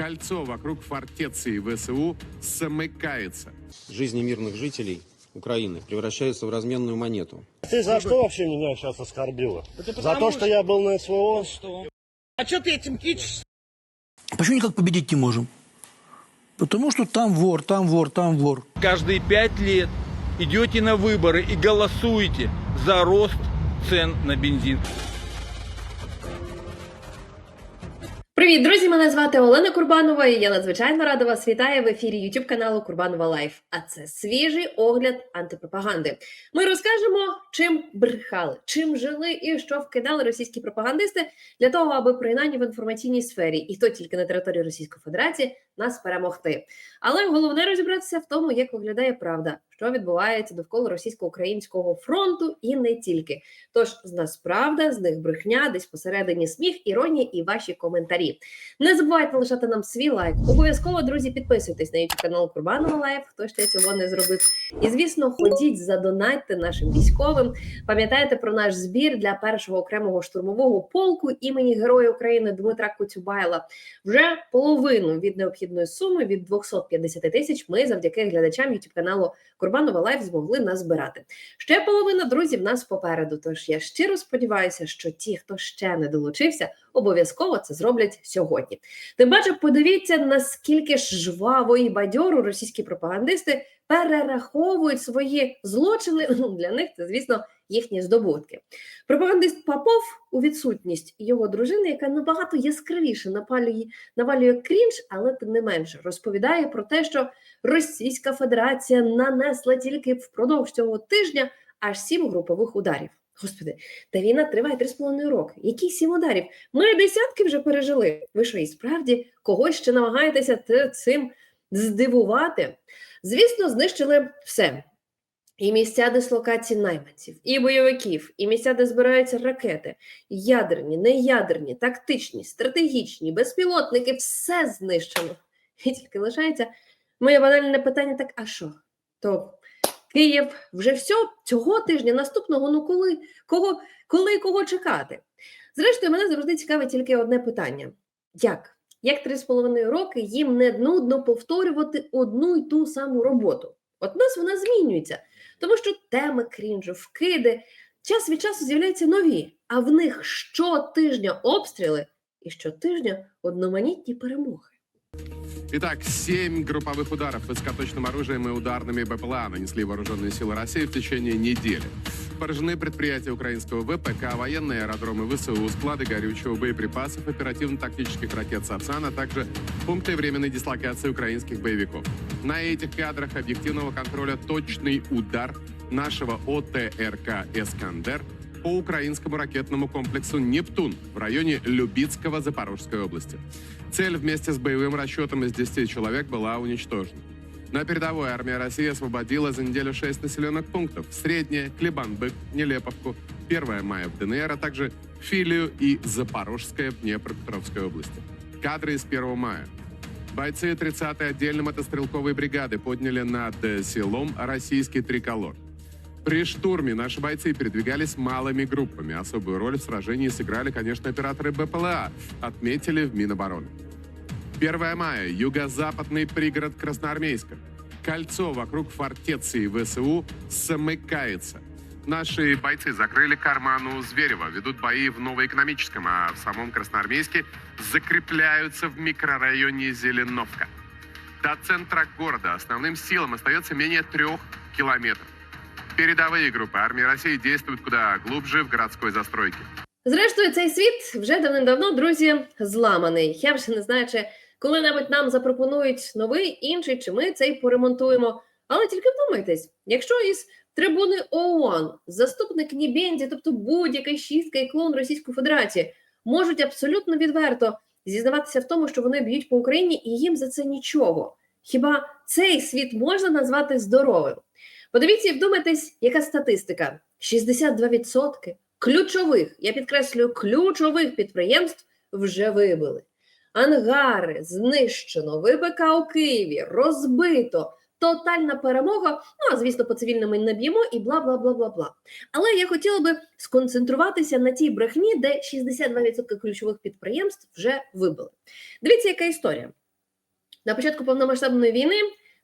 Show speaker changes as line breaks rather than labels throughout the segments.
Кольцо вокруг фортеции ВСУ замыкается.
Жизни мирных жителей Украины превращаются в разменную монету.
Ты за что вообще меня сейчас оскорбила? За то, что я был на СВО?
А что ты этим кичишься?
Почему никак победить не можем? Потому что там вор, там вор, там вор.
Каждые пять лет идете на выборы и голосуете за рост цен на бензин.
Привіт, друзі! Мене звати Олена Курбанова, і я надзвичайно рада вас вітаю в ефірі YouTube каналу Курбанова Лайф. А це свіжий огляд антипропаганди. Ми розкажемо, чим брехали, чим жили і що вкидали російські пропагандисти для того, аби принаймні в інформаційній сфері, і то тільки на території Російської Федерації, нас перемогти. Але головне розібратися в тому, як виглядає правда, що відбувається довкола російсько-українського фронту, і не тільки. Тож з нас правда, з них брехня, десь посередині сміх, іронія і ваші коментарі. Не забувайте лишати нам свій лайк. Обов'язково, друзі, підписуйтесь на YouTube канал Курбанова Лайф, хто ще цього не зробив. І звісно, ходіть, задонатьте нашим військовим. Пам'ятайте про наш збір для першого окремого штурмового полку імені Героя України Дмитра Коцюбайла. Вже половину від необхідної суми від 250 тисяч. Ми завдяки глядачам YouTube каналу Курбанова Лайф змогли назбирати. Ще половина друзів нас попереду. Тож я щиро сподіваюся, що ті, хто ще не долучився, обов'язково це зроблять сьогодні. Тим паче, подивіться, наскільки ж жваво і бадьоро російські пропагандисти перераховують свої злочини. Для них це, звісно, їхні здобутки. Пропагандист Попов у відсутність його дружини, яка набагато яскравіше напалює, навалює крінж, але тим не менше розповідає про те, що Російська Федерація нанесла тільки впродовж цього тижня аж сім групових ударів. Господи, та війна триває 3,5 роки. Які сім ударів? Ми десятки вже пережили. Ви що, і справді когось ще намагаєтеся цим здивувати? Звісно, знищили все. І місця дислокації найманців, і бойовиків, і місця, де збираються ракети, ядерні, неядерні, тактичні, стратегічні, безпілотники, все знищено. І тільки лишається моє банальне питання: так а що? То Київ вже все цього тижня, наступного, ну коли, кого, коли кого чекати? Зрештою, мене завжди цікавить тільки одне питання: як? Як три з половиною роки їм не нудно повторювати одну й ту саму роботу? От нас вона змінюється, тому що теми крінжу, вкиди час від часу з'являються нові, а в них щотижня обстріли і щотижня одноманітні перемоги.
Итак, семь групповых ударов высокоточным оружием и ударными БПЛА нанесли вооруженные силы России в течение недели. Поражены предприятия украинского ВПК, военные аэродромы ВСУ, склады горючего, боеприпасов, оперативно-тактических ракет «Сапсан», а также пункты временной дислокации украинских боевиков. На этих кадрах объективного контроля точный удар нашего ОТРК «Эскандер» по украинскому ракетному комплексу «Нептун» в районе Любицкого Запорожской области. Цель вместе с боевым расчетом из 10 человек была уничтожена. На передовой армия России освободила за неделю 6 населенных пунктов. Средняя, Клебанбык, Нелеповку, 1 мая в ДНР, а также Филию и Запорожская в Днепропетровской области. Кадры из 1 мая. Бойцы 30-й отдельной мотострелковой бригады подняли над селом российский триколор. При штурме наши бойцы передвигались малыми группами. Особую роль в сражении сыграли, конечно, операторы БПЛА, отметили в Минобороны. 1 мая. Юго-западный пригород Красноармейска. Кольцо вокруг фортеции ВСУ замыкается. Наши бойцы закрыли карману Зверева, ведут бои в Новоэкономическом, а в самом Красноармейске закрепляются в микрорайоне Зеленовка. До центра города основным силам остается менее трех километров. Передовые группы армии России действуют куда глубже в городской застройке.
Зрештою, цей світ вже давним-давно, друзі, зламаний. Я вже не знаю, чи коли-небудь нам запропонують новий, інший, чи ми цей поремонтуємо. Але тільки вдумайтесь, якщо із трибуни ООН заступник Нібенді, тобто будь-який шістка і клон Російської Федерації, можуть абсолютно відверто зізнаватися в тому, що вони б'ють по Україні, і їм за це нічого. Хіба цей світ можна назвати здоровим? Подивіться і вдумайтесь, яка статистика: 62% ключових, я підкреслюю, ключових підприємств вже вибили. Ангари знищено, ВПК у Києві розбито. Тотальна перемога. Ну а звісно, по цивільному не б'ємо і бла бла бла бла бла. Але я хотіла би сконцентруватися на тій брехні, де 62% ключових підприємств вже вибили. Дивіться, яка історія. На початку повномасштабної війни,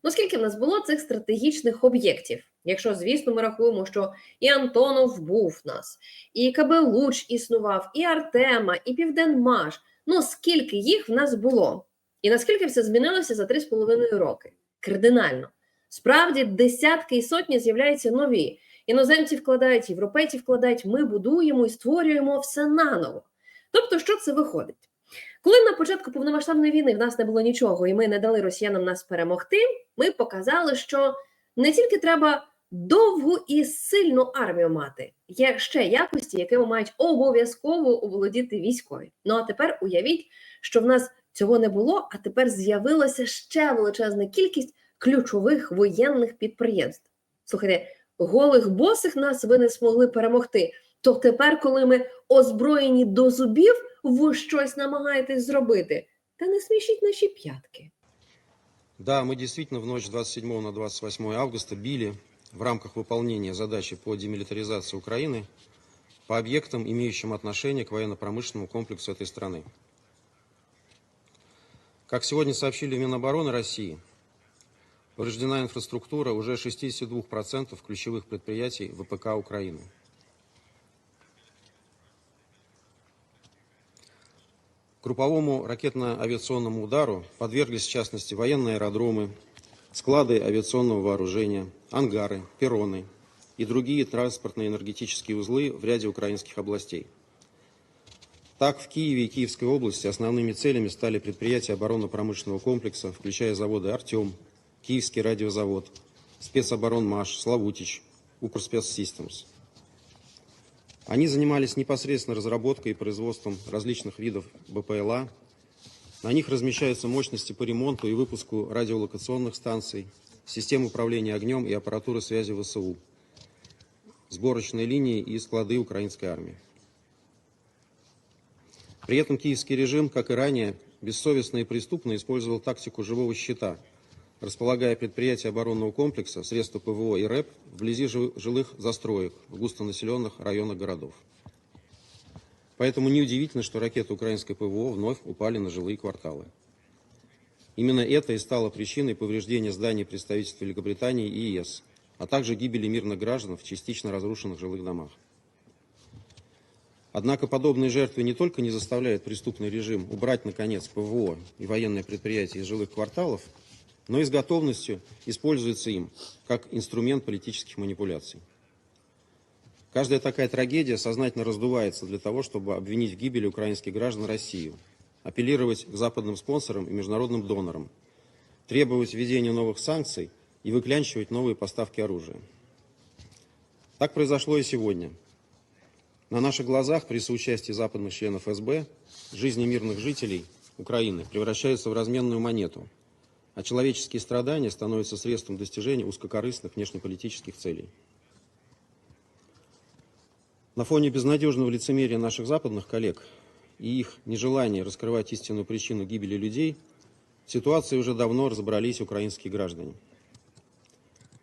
ну скільки в нас було цих стратегічних об'єктів? Якщо, звісно, ми рахуємо, що і Антонов був в нас, і КБ Луч існував, і Артема, і Південмаш. Ну скільки їх в нас було? І наскільки все змінилося за 3,5 роки? Кардинально. Справді, десятки і сотні з'являються нові. Іноземці вкладають, європейці вкладають, ми будуємо і створюємо все наново. Тобто, що це виходить? Коли на початку повномасштабної війни в нас не було нічого, і ми не дали росіянам нас перемогти, ми показали, що не тільки треба довгу і сильну армію мати, є ще якості, якими мають обов'язково оволодіти військові. Ну а тепер уявіть, що в нас цього не було, а тепер з'явилася ще величезна кількість ключових воєнних підприємств. Слухайте, голих босих нас ви не змогли перемогти. То тепер, коли ми озброєні до зубів, ви щось намагаєтесь зробити. Та не смішіть наші п'ятки.
Да, мы действительно в ночь с 27 на 28 августа били в рамках выполнения задачи по демилитаризации Украины по объектам, имеющим отношение к военно-промышленному комплексу этой страны. Как сегодня сообщили в Минобороны России, повреждена инфраструктура уже 62% ключевых предприятий ВПК Украины. Групповому ракетно-авиационному удару подверглись, в частности, военные аэродромы, склады авиационного вооружения, ангары, перроны и другие транспортные энергетические узлы в ряде украинских областей. Так, в Киеве и Киевской области основными целями стали предприятия оборонно-промышленного комплекса, включая заводы «Артем», Киевский радиозавод, спецоборонмаш, Славутич, Укрспецсистемс. Они занимались непосредственно разработкой и производством различных видов БПЛА. На них размещаются мощности по ремонту и выпуску радиолокационных станций, систем управления огнем и аппаратуры связи ВСУ, сборочные линии и склады украинской армии. При этом киевский режим, как и ранее, бессовестно и преступно использовал тактику живого щита, располагая предприятия оборонного комплекса, средства ПВО и РЭП вблизи жи- жилых застроек в густонаселенных районах городов. Поэтому неудивительно, что ракеты украинской ПВО вновь упали на жилые кварталы. Именно это и стало причиной повреждения зданий представительств Великобритании и ЕС, а также гибели мирных граждан в частично разрушенных жилых домах. Однако подобные жертвы не только не заставляют преступный режим убрать, наконец, ПВО и военные предприятия из жилых кварталов, но и с готовностью используются им как инструмент политических манипуляций. Каждая такая трагедия сознательно раздувается для того, чтобы обвинить в гибели украинских граждан Россию, апеллировать к западным спонсорам и международным донорам, требовать введения новых санкций и выклянчивать новые поставки оружия. Так произошло и сегодня. На наших глазах при соучастии западных членов СБ жизни мирных жителей Украины превращаются в разменную монету, а человеческие страдания становятся средством достижения узкокорыстных внешнеполитических целей. На фоне безнадежного лицемерия наших западных коллег и их нежелания раскрывать истинную причину гибели людей, в ситуации уже давно разобрались украинские граждане.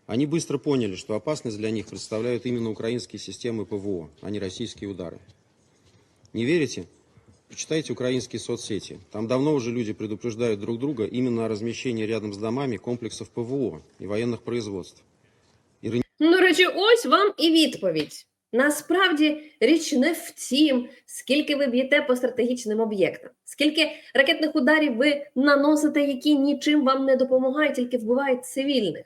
Они быстро поняли, что опасность для них представляют именно украинские системы ПВО, а не российские удары. Не верите? Почитайте украинские соцсети. Там давно уже люди предупреждают друг друга именно о размещении рядом с домами комплексов ПВО и военных производств.
Ну, До речі, ось вам і відповідь. Насправді річ не в тім, скільки ви б'єте по стратегічним об'єктам, скільки ракетних ударів ви наносите, які нічим вам не допомагають, тільки вбивають цивільних.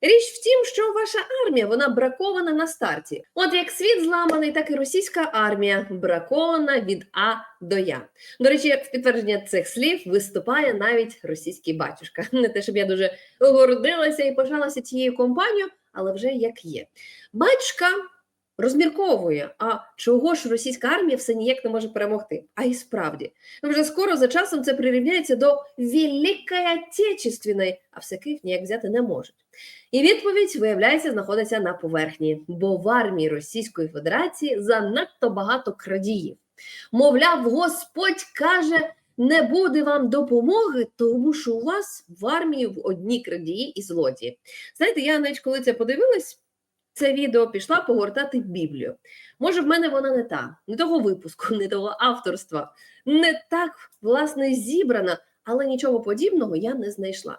Річ в тім, що ваша армія вона бракована на старті. От як світ зламаний, так і російська армія бракована від А до Я. До речі, в підтвердження цих слів виступає навіть російський батюшка. Не те, щоб я дуже гордилася і пишалася цією компанією, але вже як є. Батюшка розмірковує, а чого ж російська армія все ніяк не може перемогти? А і справді, ну, вже скоро за часом це прирівняється до Великої Отечественної, а все Київ ніяк взяти не можуть. І відповідь, виявляється, знаходиться на поверхні, бо в армії Російської Федерації занадто багато крадіїв. Мовляв, Господь каже, не буде вам допомоги, тому що у вас в армії в одні крадії і злодії. Знаєте, я навіть коли це подивилась, це відео пішла погортати Біблію. Може, в мене вона не та, не того випуску, не того авторства, не так власне зібрана, але нічого подібного я не знайшла.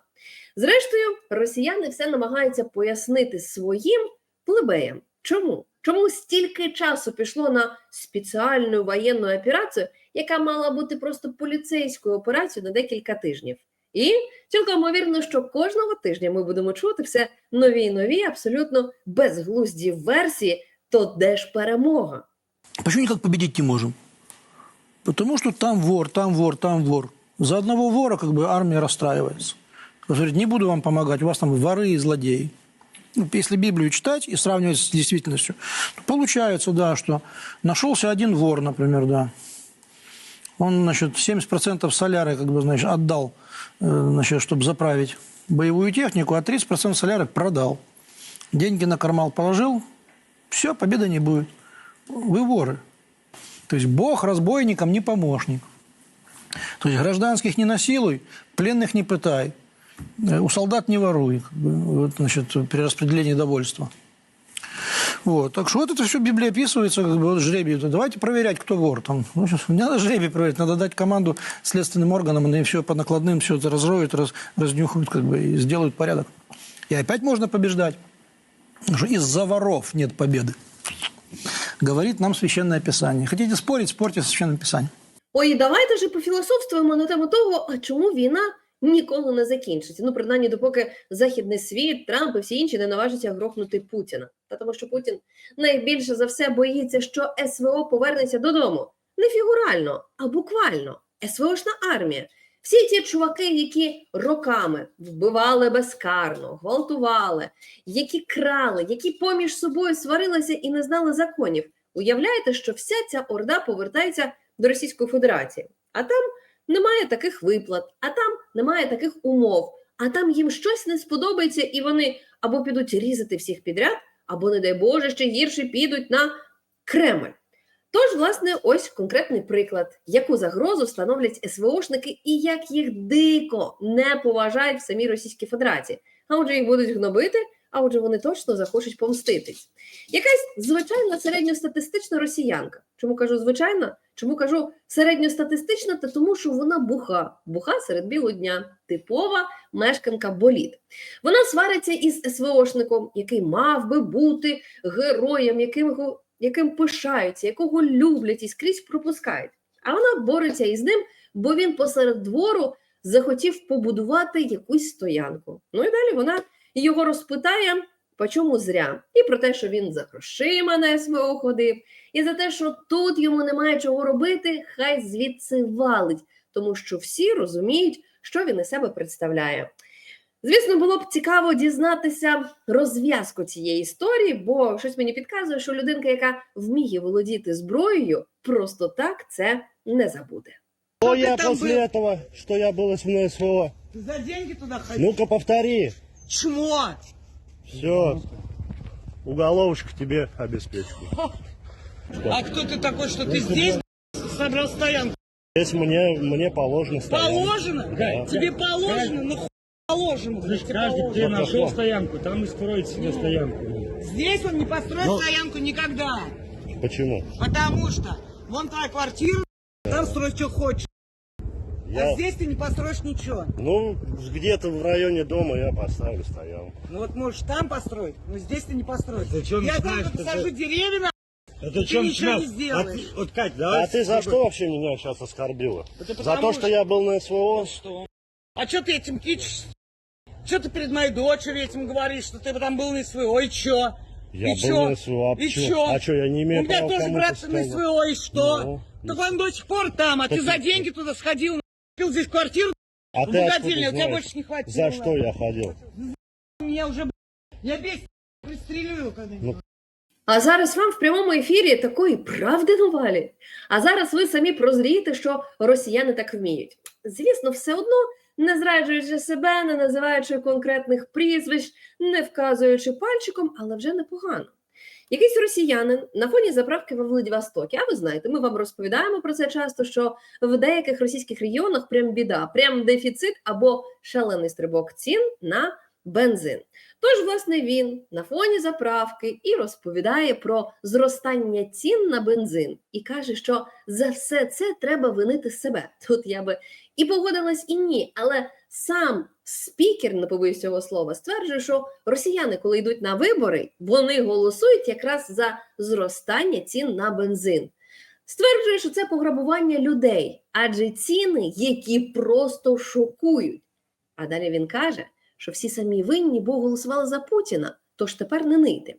Зрештою, росіяни все намагаються пояснити своїм плебеям. Чому? Чому стільки часу пішло на спеціальну воєнну операцію, яка мала бути просто поліцейською операцією на декілька тижнів? І цілком ймовірно, що кожного тижня ми будемо чути все нові і нові, абсолютно безглузді версії, то де ж перемога?
Почему никак победить не можем? Потому что там вор, там вор, там вор. За одного вора как бы армия расстраивается. Говорит, не буду вам помогать, у вас там воры и злодеи. Ну, Если Библию читать и сравнивать с действительностью, то получается, да, что нашелся один вор, например, да. Он, значит, 70% соляры, как бы, значит, отдал, э, значит, чтобы заправить боевую технику, а 30% соляры продал. Деньги на кармал положил, все, победы не будет. Вы воры. То есть Бог разбойникам не помощник. То есть гражданских не насилуй, пленных не пытай, э, у солдат не воруй, вот, значит, при распределении довольства. Вот. Так что вот это все в Библии описывается, как бы вот жребий. Давайте проверять, кто вор. Там, ну, не надо жребий проверять, надо дать команду следственным органам, они все по накладным все это разроют, раз, разнюхают как бы, и сделают порядок. И опять можно побеждать. Потому что из-за воров нет победы. Говорит нам Священное Писание. Хотите спорить, спорьте со Священным Писанием.
Ой, давайте же пофілософствуємо на тему того, а чому війна Ніколи не закінчиться. Ну, принаймні, допоки західний світ, Трамп і всі інші не наважаться грохнути Путіна. Та тому, що Путін найбільше за все боїться, що СВО повернеться додому не фігурально, а буквально. СВОшна армія. Всі ті чуваки, які роками вбивали безкарно, гвалтували, які крали, які поміж собою сварилися і не знали законів. Уявляєте, що вся ця орда повертається до Російської Федерації, а там немає таких виплат, а там немає таких умов, а там їм щось не сподобається, і вони або підуть різати всіх підряд, або, не дай Боже, ще гірше підуть на Кремль. Тож, власне, ось конкретний приклад, яку загрозу становлять СВОшники і як їх дико не поважають в самій Російській Федерації. А отже, їх будуть гнобити, а отже, вони точно захочуть помститись. Якась звичайна середньостатистична росіянка. Чому кажу звичайна? Чому кажу середньостатистична? Та тому, що вона буха, буха серед білого дня, типова мешканка боліт. Вона свариться із СВОшником, який мав би бути героєм, яким, яким пишаються, якого люблять і скрізь пропускають. А вона бореться із ним, бо він посеред двору захотів побудувати якусь стоянку. Ну і далі вона його розпитає, по чому зря, і про те, що він за грошима на СВО ходив, і за те, що тут йому немає чого робити, хай звідси валить, тому що всі розуміють, що він із себе представляє. Звісно, було б цікаво дізнатися розв'язку цієї історії, бо щось мені підказує, що людинка, яка вміє володіти зброєю, просто так це не забуде.
Что
ты
я
там
после
был?
этого, что я был на СВО?
Ты за деньги туда ходил?
Ну-ка повтори.
Чмо!
Все. Уголовочку тебе обеспечу.
А кто ты такой, что ты здесь собрал стоянку?
Здесь мне, мне положено стоять.
Положено? Тебе положено? Ну хуй положено. блядь, тебе
Каждый
положено.
ты нашел стоянку, там и строит себе стоянку.
Здесь он не построит стоянку никогда.
Почему?
Потому что вон твоя квартира, там строй, что хочешь. А
Я,
здесь ты не построишь ничего.
ну, где-то в районе дома я поставлю стоянку.
Ну вот можешь там построить, но здесь ты не построишь.
Ты чё
Я только
Ты
посажу
чё?
деревья, на-
Это
Ты ничего не сделаешь.
А ты- вот, Кать, давай.
А ты за что вообще меня сейчас оскорбила?
Это
За то, что
что-
я был на СВО?
Что? А что ты этим кичишься? Что ты перед моей дочерью этим говоришь, что ты там был на СВО, и чё?
Я
и
был
чё?
на СВО, а
и
чё?
чё?
А чё, я не имею
У меня
права
тоже брат на
сказать?
СВО, и что?
Ну,
так
и
он до сих пор там, а ты
Так
за
и-
деньги туда сходил, здесь квартиру,
А
в
ты откуда
у тебя
знаешь?
больше не хватило.
За что я ходил?
Меня уже, б***ь, я бесит, пристрелю когда-нибудь.
А зараз вам в прямому ефірі такої правди навалять. А зараз ви самі прозрієте, що росіяни так вміють. Звісно, все одно, не зраджуючи себе, не називаючи конкретних прізвищ, не вказуючи пальчиком, але вже непогано. Якийсь росіянин на фоні заправки во Владивостокі, а ви знаєте, ми вам розповідаємо про це часто, що в деяких російських регіонах прям біда, прям дефіцит або шалений стрибок цін на бензин. Тож, власне, він на фоні заправки і розповідає про зростання цін на бензин і каже, що за все це треба винити себе. Тут я би і погодилась, і ні, але сам спікер, не побоюсь цього слова, стверджує, що росіяни, коли йдуть на вибори, вони голосують якраз за зростання цін на бензин. Стверджує, що це пограбування людей, адже ціни, які просто шокують. А далі він каже, що всі самі винні, бо голосували за Путіна. Тож тепер не нийте.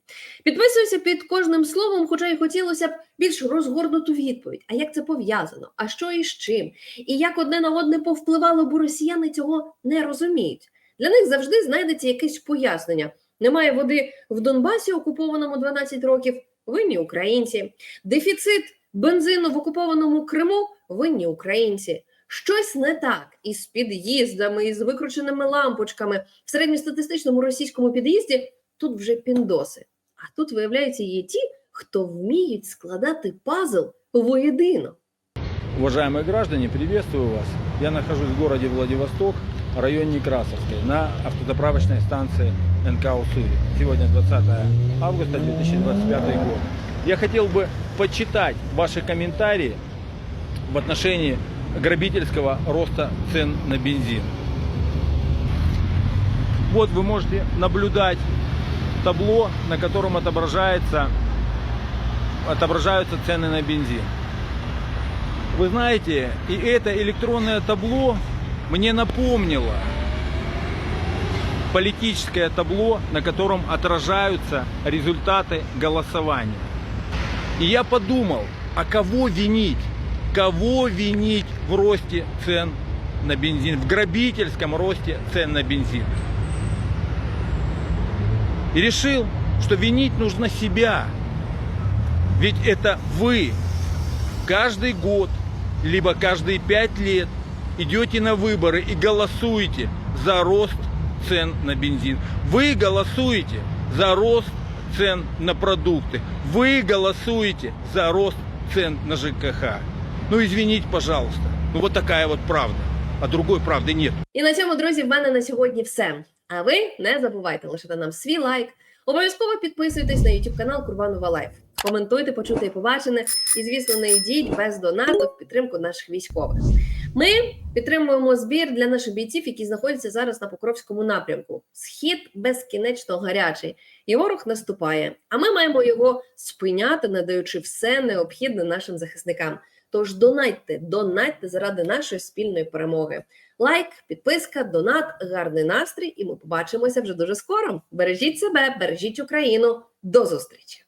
Підписуюся під кожним словом, хоча й хотілося б більш розгорнуту відповідь. А як це пов'язано? А що і з чим? І як одне на одне повпливало, бо росіяни цього не розуміють. Для них завжди знайдеться якесь пояснення. Немає води в Донбасі, окупованому 12 років, винні українці. Дефіцит бензину в окупованому Криму винні українці. Щось не так із під'їздами, із викрученими лампочками в середньостатистичному російському під'їзді. Тут вже піндоси. А тут, виявляється, є ті, хто вміють складати пазл воєдино.
Уважаемые граждане, приветствую вас. Я нахожусь в городе Владивосток, район Некрасовской, на автозаправочной станции НК «Уссури». Сегодня 20 августа 2025 год. Я хотел бы почитать ваши комментарии в отношении грабительского роста цен на бензин. Вот вы можете наблюдать табло, на котором отображается, отображаются цены на бензин. Вы знаете, и это электронное табло мне напомнило политическое табло, на котором отражаются результаты голосования. И я подумал, а кого винить? Кого винить в росте цен на бензин, в грабительском росте цен на бензин? И решил, что винить нужно себя. Ведь это вы каждый год, либо каждые пять лет идете на выборы и голосуете за рост цен на бензин. Вы голосуете за рост цен на продукты. Вы голосуете за рост цен на ЖКХ. Ну извините, пожалуйста. Ну вот такая вот правда. А другой правды нет.
І на цьому, друзі, в мене на сьогодні все. А ви не забувайте лишити нам свій лайк. Обов'язково підписуйтесь на YouTube канал Курбанова Лайф. Коментуйте, почуте і побачене. І, звісно, не йдіть без донату в підтримку наших військових. Ми підтримуємо збір для наших бійців, які знаходяться зараз на Покровському напрямку. Схід безкінечно гарячий, і ворог наступає. А ми маємо його спиняти, надаючи все необхідне нашим захисникам. Тож донатьте, донатьте заради нашої спільної перемоги. Лайк, підписка, донат, гарний настрій, і ми побачимося вже дуже скоро. Бережіть себе, бережіть Україну. До зустрічі!